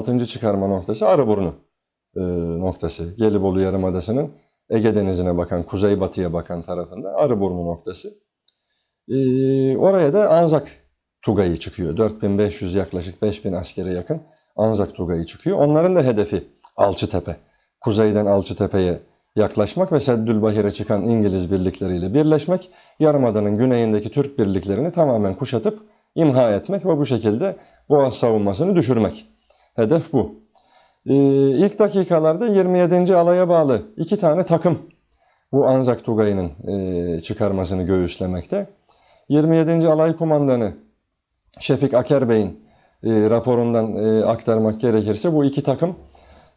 6. çıkarma noktası Arıburnu e, noktası. Gelibolu Yarımadası'nın Ege Denizi'ne bakan, kuzeybatıya bakan tarafında Arıburnu noktası. E, oraya da Anzak Tugayı çıkıyor. 4500 yaklaşık 5000 askere yakın Anzak Tugayı çıkıyor. Onların da hedefi Alçıtepe. Kuzeyden Alçıtepe'ye yaklaşmak ve Seddülbahir'e çıkan İngiliz birlikleriyle birleşmek, Yarımada'nın güneyindeki Türk birliklerini tamamen kuşatıp imha etmek ve bu şekilde Boğaz savunmasını düşürmek. Hedef bu. Ee, ilk dakikalarda 27. alaya bağlı iki tane takım bu Anzak Tugayı'nın e, çıkarmasını göğüslemekte. 27. Alay Kumandanı Şefik Aker Bey'in e, raporundan e, aktarmak gerekirse bu iki takım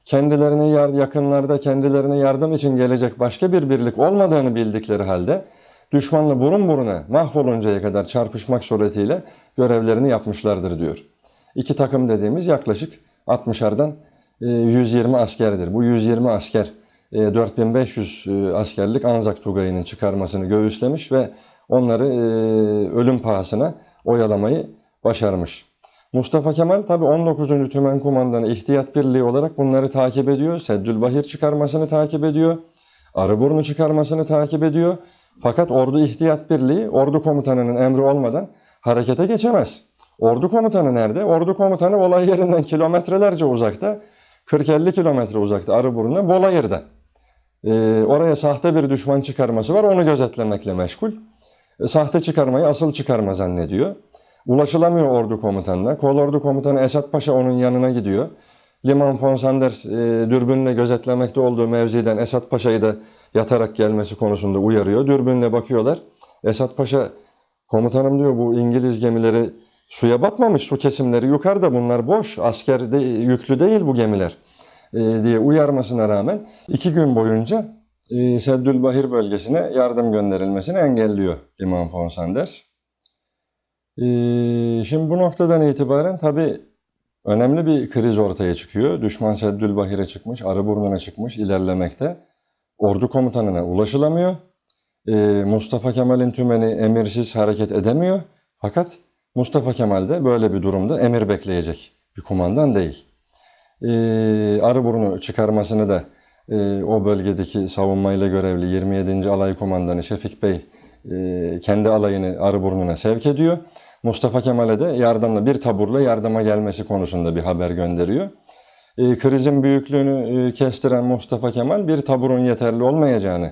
kendilerine yar, yakınlarda kendilerine yardım için gelecek başka bir birlik olmadığını bildikleri halde düşmanla burun buruna mahvoluncaya kadar çarpışmak suretiyle görevlerini yapmışlardır diyor. İki takım dediğimiz yaklaşık 60'ardan e, 120 askerdir. Bu 120 asker e, 4500 e, askerlik Anzak Tugayı'nın çıkarmasını göğüslemiş ve onları e, ölüm pahasına oyalamayı başarmış. Mustafa Kemal tabi 19. Tümen Kumandanı İhtiyat Birliği olarak bunları takip ediyor. Seddülbahir çıkarmasını takip ediyor. Arıburnu çıkarmasını takip ediyor. Fakat Ordu İhtiyat Birliği ordu komutanının emri olmadan harekete geçemez. Ordu komutanı nerede? Ordu komutanı olay yerinden kilometrelerce uzakta. 40-50 kilometre uzakta Arıburnu'na Bolayır'da. Ee, oraya sahte bir düşman çıkarması var. Onu gözetlemekle meşgul. E, sahte çıkarmayı asıl çıkarma zannediyor. Ulaşılamıyor ordu komutanına. Kolordu komutanı Esat Paşa onun yanına gidiyor. Liman von Sanders e, dürbünle gözetlemekte olduğu mevziden Esat Paşa'yı da yatarak gelmesi konusunda uyarıyor. Dürbünle bakıyorlar. Esat Paşa komutanım diyor bu İngiliz gemileri suya batmamış. Su kesimleri yukarıda bunlar boş. Asker de, yüklü değil bu gemiler e, diye uyarmasına rağmen iki gün boyunca e, Seddülbahir bölgesine yardım gönderilmesini engelliyor Liman von Sanders. Ee, şimdi bu noktadan itibaren tabii önemli bir kriz ortaya çıkıyor. Düşman Seddülbahir'e çıkmış, Arıburnu'na çıkmış, ilerlemekte. Ordu komutanına ulaşılamıyor. Ee, Mustafa Kemal'in tümeni emirsiz hareket edemiyor. Fakat Mustafa Kemal de böyle bir durumda emir bekleyecek bir kumandan değil. Ee, Arıburnu çıkarmasını da e, o bölgedeki savunmayla görevli 27. Alay Komandanı Şefik Bey e, kendi alayını Arıburnu'na sevk ediyor. Mustafa Kemal'e de yardımla bir taburla yardıma gelmesi konusunda bir haber gönderiyor. E, krizin büyüklüğünü e, kestiren Mustafa Kemal bir taburun yeterli olmayacağını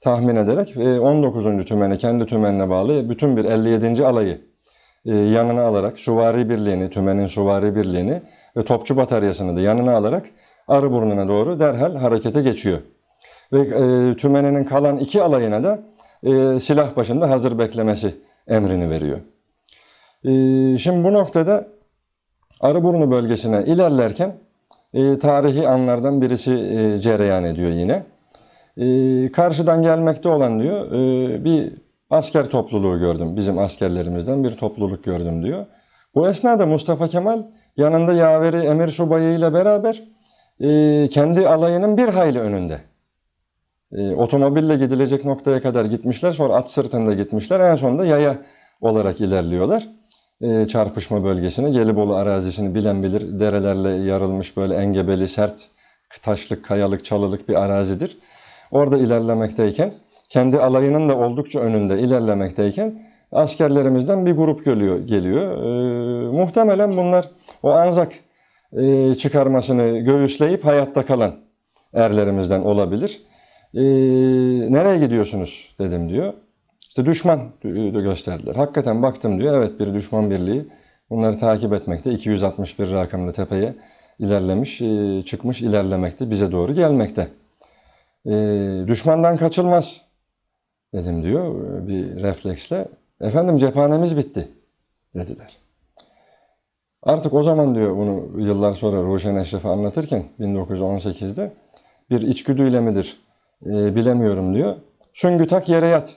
tahmin ederek e, 19. tümeni kendi tümenine bağlı bütün bir 57. alayı yanına alarak Suvari Birliği'ni, tümenin Suvari Birliği'ni ve topçu bataryasını da yanına alarak Arıburnu'na doğru derhal harekete geçiyor. Ve e, tümeninin kalan iki alayına da e, silah başında hazır beklemesi emrini veriyor. E, şimdi bu noktada Arıburnu bölgesine ilerlerken e, tarihi anlardan birisi e, cereyan ediyor yine. E, karşıdan gelmekte olan diyor e, bir asker topluluğu gördüm. Bizim askerlerimizden bir topluluk gördüm diyor. Bu esnada Mustafa Kemal yanında yaveri emir subayı ile beraber e, kendi alayının bir hayli önünde. E, otomobille gidilecek noktaya kadar gitmişler. Sonra at sırtında gitmişler. En sonunda yaya olarak ilerliyorlar. E, çarpışma bölgesine. Gelibolu arazisini bilen bilir. Derelerle yarılmış böyle engebeli, sert, taşlık, kayalık, çalılık bir arazidir. Orada ilerlemekteyken, kendi alayının da oldukça önünde ilerlemekteyken askerlerimizden bir grup geliyor. geliyor. E, muhtemelen bunlar o Anzak e, çıkarmasını göğüsleyip hayatta kalan erlerimizden olabilir. E, nereye gidiyorsunuz dedim diyor. İşte düşman gösterdiler. Hakikaten baktım diyor. Evet bir düşman birliği bunları takip etmekte. 261 rakamlı tepeye ilerlemiş, e, çıkmış ilerlemekte. Bize doğru gelmekte. E, düşmandan kaçılmaz dedim diyor bir refleksle. Efendim cephanemiz bitti dediler. Artık o zaman diyor bunu yıllar sonra Ruşen Eşref'e anlatırken 1918'de bir içgüdüyle midir e, bilemiyorum diyor. Süngü tak yere yat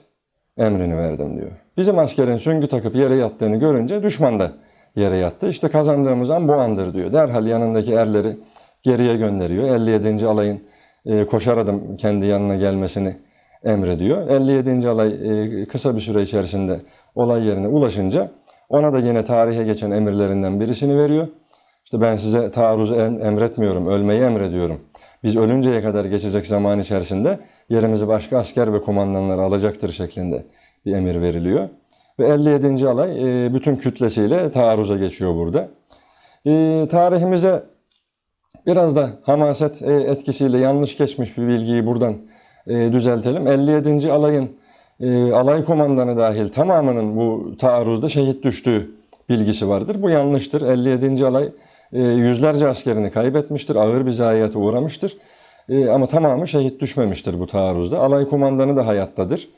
emrini verdim diyor. Bizim askerin süngü takıp yere yattığını görünce düşman da yere yattı. İşte kazandığımız an bu andır diyor. Derhal yanındaki erleri geriye gönderiyor. 57. alayın e, koşar adım kendi yanına gelmesini emrediyor. 57. alay e, kısa bir süre içerisinde olay yerine ulaşınca ona da yine tarihe geçen emirlerinden birisini veriyor. İşte ben size taarruzu em- emretmiyorum, ölmeyi emrediyorum. Biz ölünceye kadar geçecek zaman içerisinde yerimizi başka asker ve kumandanlar alacaktır şeklinde bir emir veriliyor. Ve 57. alay e, bütün kütlesiyle taarruza geçiyor burada. E, tarihimize biraz da hamaset etkisiyle yanlış geçmiş bir bilgiyi buradan e, düzeltelim. 57. alayın e, alay komandanı dahil tamamının bu taarruzda şehit düştüğü bilgisi vardır. Bu yanlıştır. 57. alay e, yüzlerce askerini kaybetmiştir. Ağır bir zayiata uğramıştır. Ama tamamı şehit düşmemiştir bu taarruzda. Alay komandanı da hayattadır.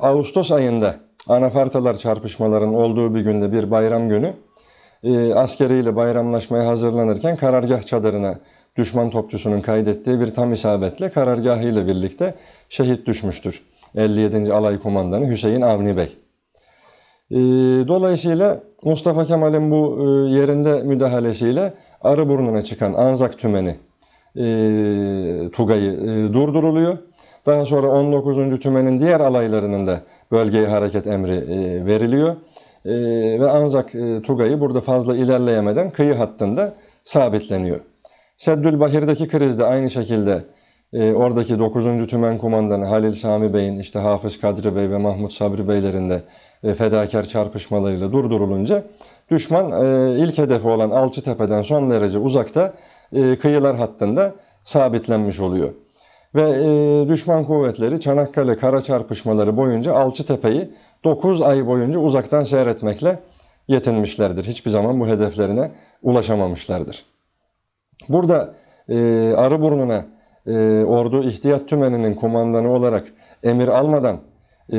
Ağustos ayında anafartalar çarpışmaların olduğu bir günde bir bayram günü askeriyle bayramlaşmaya hazırlanırken karargah çadırına düşman topçusunun kaydettiği bir tam isabetle karargahıyla birlikte şehit düşmüştür. 57. Alay Komandanı Hüseyin Avni Bey. E, dolayısıyla Mustafa Kemal'in bu e, yerinde müdahalesiyle Arıburnu'na çıkan Anzak Tümeni e, Tugay'ı e, durduruluyor. Daha sonra 19. Tümen'in diğer alaylarının da bölgeye hareket emri veriliyor. Ve Anzak Tugay'ı burada fazla ilerleyemeden kıyı hattında sabitleniyor. Seddülbahir'deki krizde aynı şekilde e, oradaki 9. Tümen Kumandanı Halil Sami Bey'in işte Hafız Kadri Bey ve Mahmut Sabri Beylerin de e, fedakar çarpışmalarıyla durdurulunca düşman e, ilk hedefi olan Alçıtepe'den son derece uzakta e, kıyılar hattında sabitlenmiş oluyor. Ve e, düşman kuvvetleri Çanakkale kara çarpışmaları boyunca Alçıtepe'yi 9 ay boyunca uzaktan seyretmekle yetinmişlerdir. Hiçbir zaman bu hedeflerine ulaşamamışlardır. Burada e, Arıburnu'na e, ordu ihtiyat tümeninin kumandanı olarak emir almadan e,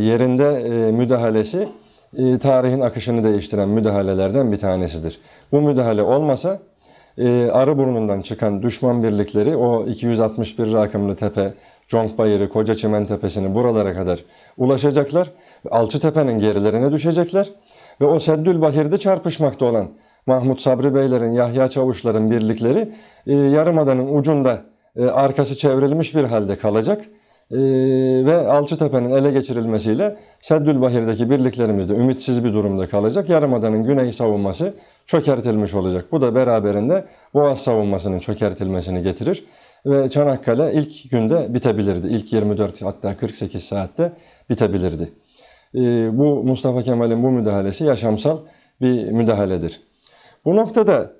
yerinde e, müdahalesi e, tarihin akışını değiştiren müdahalelerden bir tanesidir. Bu müdahale olmasa e, Arıburnu'ndan çıkan düşman birlikleri o 261 rakımlı tepe, Conkbayırı, Koca Çimen Tepesi'ni buralara kadar ulaşacaklar. Alçıtepe'nin gerilerine düşecekler. Ve o Seddülbahir'de çarpışmakta olan Mahmut Sabri Beylerin, Yahya Çavuşların birlikleri e, Yarımada'nın ucunda e, arkası çevrilmiş bir halde kalacak. E, ve Alçıtepe'nin ele geçirilmesiyle Seddülbahir'deki birliklerimiz de ümitsiz bir durumda kalacak. Yarımada'nın güney savunması çökertilmiş olacak. Bu da beraberinde Boğaz savunmasının çökertilmesini getirir. Ve Çanakkale ilk günde bitebilirdi. İlk 24 hatta 48 saatte bitebilirdi. E, bu Mustafa Kemal'in bu müdahalesi yaşamsal bir müdahaledir. Bu noktada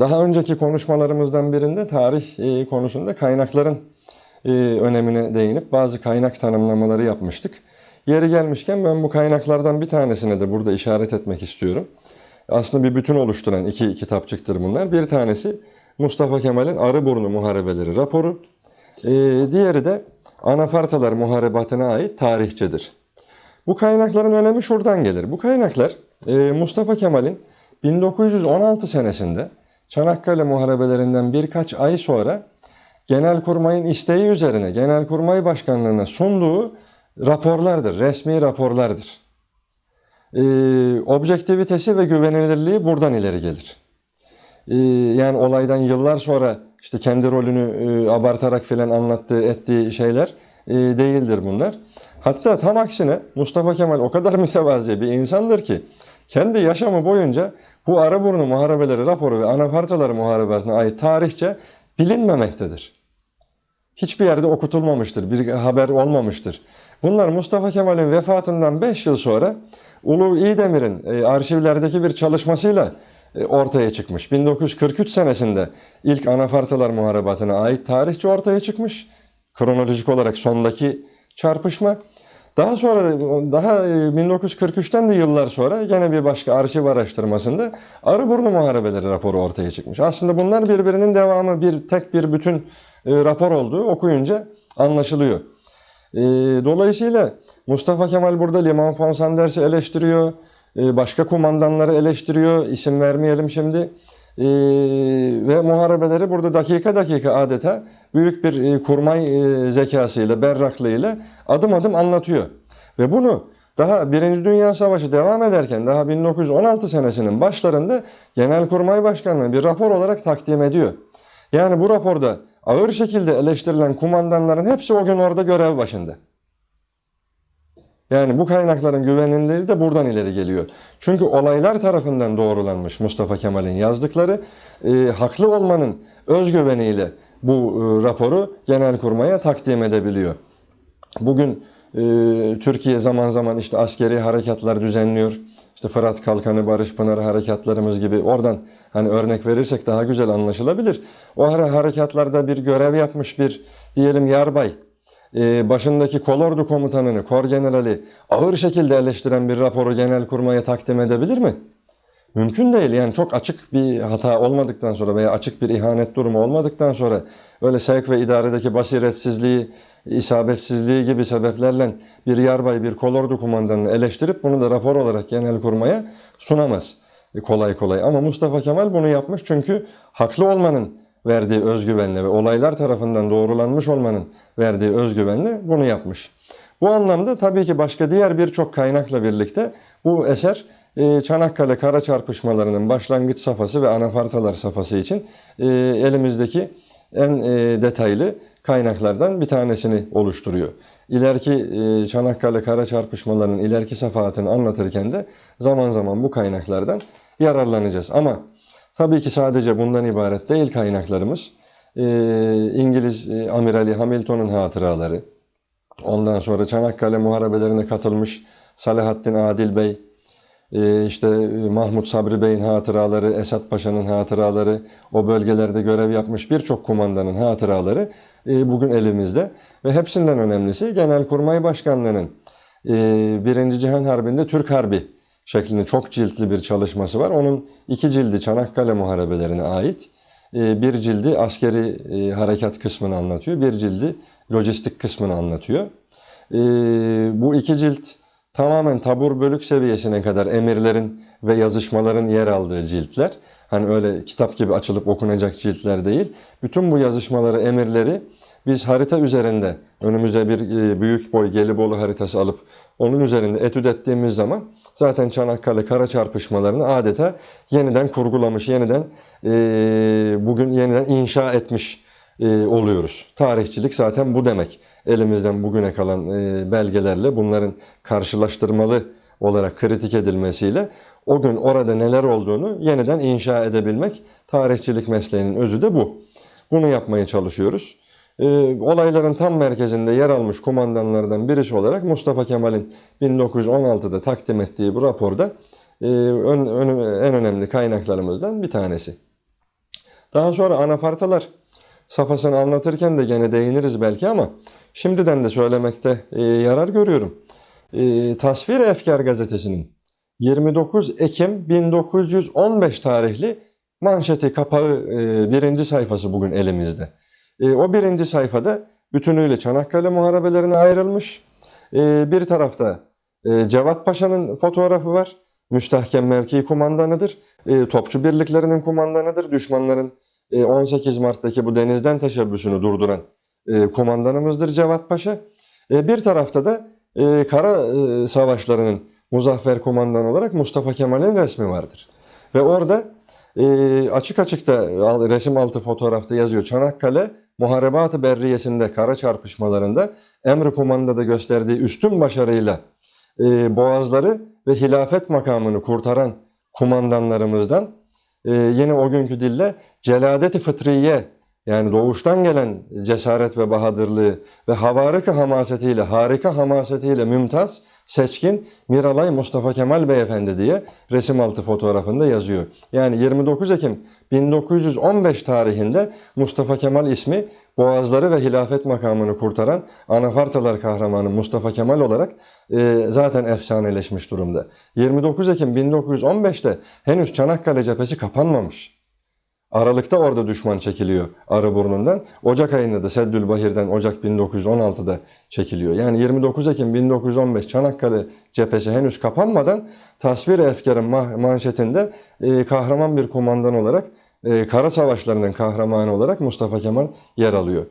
daha önceki konuşmalarımızdan birinde tarih e, konusunda kaynakların e, önemine değinip bazı kaynak tanımlamaları yapmıştık. Yeri gelmişken ben bu kaynaklardan bir tanesine de burada işaret etmek istiyorum. Aslında bir bütün oluşturan iki kitapçıktır bunlar. Bir tanesi Mustafa Kemal'in Arıburnu Muharebeleri raporu. E, diğeri de Anafartalar Muharebatı'na ait tarihçedir. Bu kaynakların önemi şuradan gelir. Bu kaynaklar Mustafa Kemal'in 1916 senesinde Çanakkale Muharebelerinden birkaç ay sonra Genelkurmay'ın isteği üzerine Genelkurmay Başkanlığı'na sunduğu raporlardır, resmi raporlardır. Ee, objektivitesi ve güvenilirliği buradan ileri gelir. Ee, yani olaydan yıllar sonra işte kendi rolünü e, abartarak filan anlattığı, ettiği şeyler e, değildir bunlar. Hatta tam aksine Mustafa Kemal o kadar mütevazi bir insandır ki kendi yaşamı boyunca bu Araburnu Muharebeleri raporu ve Anafartaları Muharebesi'ne ait tarihçe bilinmemektedir. Hiçbir yerde okutulmamıştır, bir haber olmamıştır. Bunlar Mustafa Kemal'in vefatından 5 yıl sonra Ulu İdemir'in e, arşivlerdeki bir çalışmasıyla e, ortaya çıkmış. 1943 senesinde ilk Anafartalar Muharebatı'na ait tarihçi ortaya çıkmış. Kronolojik olarak sondaki çarpışma. Daha sonra daha 1943'ten de yıllar sonra gene bir başka arşiv araştırmasında Arıburnu Muharebeleri raporu ortaya çıkmış. Aslında bunlar birbirinin devamı bir tek bir bütün e, rapor olduğu okuyunca anlaşılıyor. E, dolayısıyla Mustafa Kemal burada Liman von Sanders'i eleştiriyor. E, başka kumandanları eleştiriyor. İsim vermeyelim şimdi. Ee, ve muharebeleri burada dakika dakika adeta büyük bir e, kurmay e, zekasıyla, berraklığıyla adım adım anlatıyor. Ve bunu daha Birinci Dünya Savaşı devam ederken daha 1916 senesinin başlarında Genelkurmay Başkanlığı bir rapor olarak takdim ediyor. Yani bu raporda ağır şekilde eleştirilen kumandanların hepsi o gün orada görev başında. Yani bu kaynakların güvenilirliği de buradan ileri geliyor. Çünkü olaylar tarafından doğrulanmış Mustafa Kemal'in yazdıkları e, haklı olmanın özgüveniyle bu e, raporu Genelkurmay'a takdim edebiliyor. Bugün e, Türkiye zaman zaman işte askeri harekatlar düzenliyor. İşte Fırat Kalkanı, Barış Pınarı harekatlarımız gibi oradan hani örnek verirsek daha güzel anlaşılabilir. O harekatlarda bir görev yapmış bir diyelim yarbay, başındaki kolordu komutanını, kor generali ağır şekilde eleştiren bir raporu genelkurmaya takdim edebilir mi? Mümkün değil. Yani çok açık bir hata olmadıktan sonra veya açık bir ihanet durumu olmadıktan sonra öyle sevk ve idaredeki basiretsizliği, isabetsizliği gibi sebeplerle bir yarbay, bir kolordu kumandanını eleştirip bunu da rapor olarak genelkurmaya sunamaz e, kolay kolay. Ama Mustafa Kemal bunu yapmış çünkü haklı olmanın verdiği özgüvenle ve olaylar tarafından doğrulanmış olmanın verdiği özgüvenle bunu yapmış. Bu anlamda tabii ki başka diğer birçok kaynakla birlikte bu eser e, Çanakkale kara çarpışmalarının başlangıç safhası ve anafartalar safhası için e, elimizdeki en e, detaylı kaynaklardan bir tanesini oluşturuyor. İleriki Çanakkale kara çarpışmalarının ileriki safahatını anlatırken de zaman zaman bu kaynaklardan yararlanacağız. Ama tabii ki sadece bundan ibaret değil kaynaklarımız. E, İngiliz e, Amirali Hamilton'un hatıraları, ondan sonra Çanakkale muharebelerine katılmış Salahaddin Adil Bey, ee, işte Mahmut Sabri Bey'in hatıraları, Esat Paşa'nın hatıraları, o bölgelerde görev yapmış birçok kumandanın hatıraları e, bugün elimizde. Ve hepsinden önemlisi Genelkurmay Başkanlığı'nın e, Birinci Cihan Harbi'nde Türk Harbi şeklinde çok ciltli bir çalışması var. Onun iki cildi Çanakkale Muharebelerine ait. E, Bir cildi askeri harekat kısmını anlatıyor, bir cildi lojistik kısmını anlatıyor. Bu iki cilt tamamen tabur bölük seviyesine kadar emirlerin ve yazışmaların yer aldığı ciltler. Hani öyle kitap gibi açılıp okunacak ciltler değil. Bütün bu yazışmaları, emirleri biz harita üzerinde önümüze bir e, büyük boy Gelibolu haritası alıp onun üzerinde etüt ettiğimiz zaman zaten Çanakkale kara çarpışmalarını adeta yeniden kurgulamış, yeniden e, bugün yeniden inşa etmiş e, oluyoruz. Tarihçilik zaten bu demek. Elimizden bugüne kalan e, belgelerle bunların karşılaştırmalı olarak kritik edilmesiyle o gün orada neler olduğunu yeniden inşa edebilmek tarihçilik mesleğinin özü de bu. Bunu yapmaya çalışıyoruz. E, olayların tam merkezinde yer almış kumandanlardan birisi olarak Mustafa Kemal'in 1916'da takdim ettiği bu raporda e, ön, ön, en önemli kaynaklarımızdan bir tanesi. Daha sonra anafartalar safhasını anlatırken de gene değiniriz belki ama şimdiden de söylemekte e, yarar görüyorum. E, Tasvir Efkar gazetesinin 29 Ekim 1915 tarihli manşeti kapağı e, birinci sayfası bugün elimizde. E, o birinci sayfada bütünüyle Çanakkale muharebelerine ayrılmış. E, bir tarafta e, Cevat Paşa'nın fotoğrafı var. Müstahkem mevki kumandanıdır. E, topçu birliklerinin kumandanıdır. Düşmanların 18 Mart'taki bu denizden teşebbüsünü durduran e, kumandanımızdır Cevat Paşa. E, bir tarafta da e, kara savaşlarının muzaffer kumandanı olarak Mustafa Kemal'in resmi vardır. Ve orada açık açık da resim altı fotoğrafta yazıyor. Çanakkale Muharebat-ı Berriyesi'nde kara çarpışmalarında emri kumandada gösterdiği üstün başarıyla boğazları ve hilafet makamını kurtaran kumandanlarımızdan e, yine o günkü dille celadeti fıtriye yani doğuştan gelen cesaret ve bahadırlığı ve havarika hamasetiyle, harika hamasetiyle mümtaz, seçkin Miralay Mustafa Kemal Beyefendi diye resim altı fotoğrafında yazıyor. Yani 29 Ekim 1915 tarihinde Mustafa Kemal ismi Boğazları ve hilafet makamını kurtaran Anafartalar kahramanı Mustafa Kemal olarak e, zaten efsaneleşmiş durumda. 29 Ekim 1915'te henüz Çanakkale cephesi kapanmamış. Aralıkta orada düşman çekiliyor Arıburnu'ndan. Ocak ayında da Seddülbahir'den Ocak 1916'da çekiliyor. Yani 29 Ekim 1915 Çanakkale cephesi henüz kapanmadan tasvir efkarın manşetinde e, kahraman bir kumandan olarak e, kara savaşlarının kahramanı olarak Mustafa Kemal yer alıyor.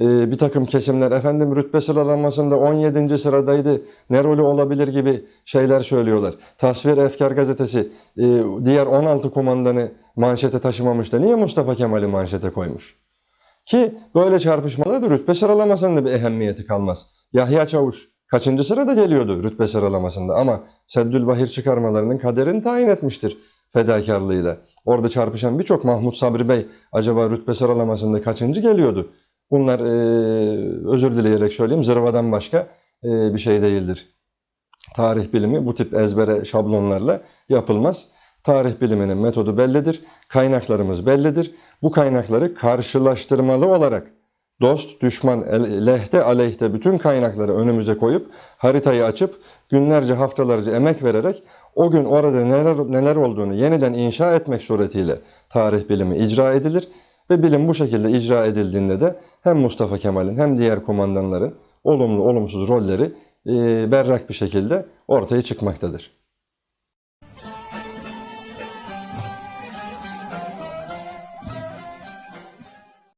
E, bir takım kesimler efendim rütbe sıralamasında 17. sıradaydı ne rolü olabilir gibi şeyler söylüyorlar. Tasvir Efkar gazetesi e, diğer 16 kumandanı manşete taşımamış da niye Mustafa Kemal'i manşete koymuş? Ki böyle çarpışmalarda rütbe sıralamasında bir ehemmiyeti kalmaz. Yahya Çavuş kaçıncı sırada geliyordu rütbe sıralamasında ama Seddülbahir çıkarmalarının kaderini tayin etmiştir fedakarlığıyla. Orada çarpışan birçok Mahmut Sabri Bey acaba rütbe sıralamasında kaçıncı geliyordu? Bunlar e, özür dileyerek söyleyeyim zırvadan başka e, bir şey değildir. Tarih bilimi bu tip ezbere şablonlarla yapılmaz. Tarih biliminin metodu bellidir. Kaynaklarımız bellidir. Bu kaynakları karşılaştırmalı olarak dost, düşman, lehte, aleyhte bütün kaynakları önümüze koyup haritayı açıp günlerce, haftalarca emek vererek o gün orada neler neler olduğunu yeniden inşa etmek suretiyle tarih bilimi icra edilir ve bilim bu şekilde icra edildiğinde de hem Mustafa Kemal'in hem diğer komandanların olumlu olumsuz rolleri berrak bir şekilde ortaya çıkmaktadır.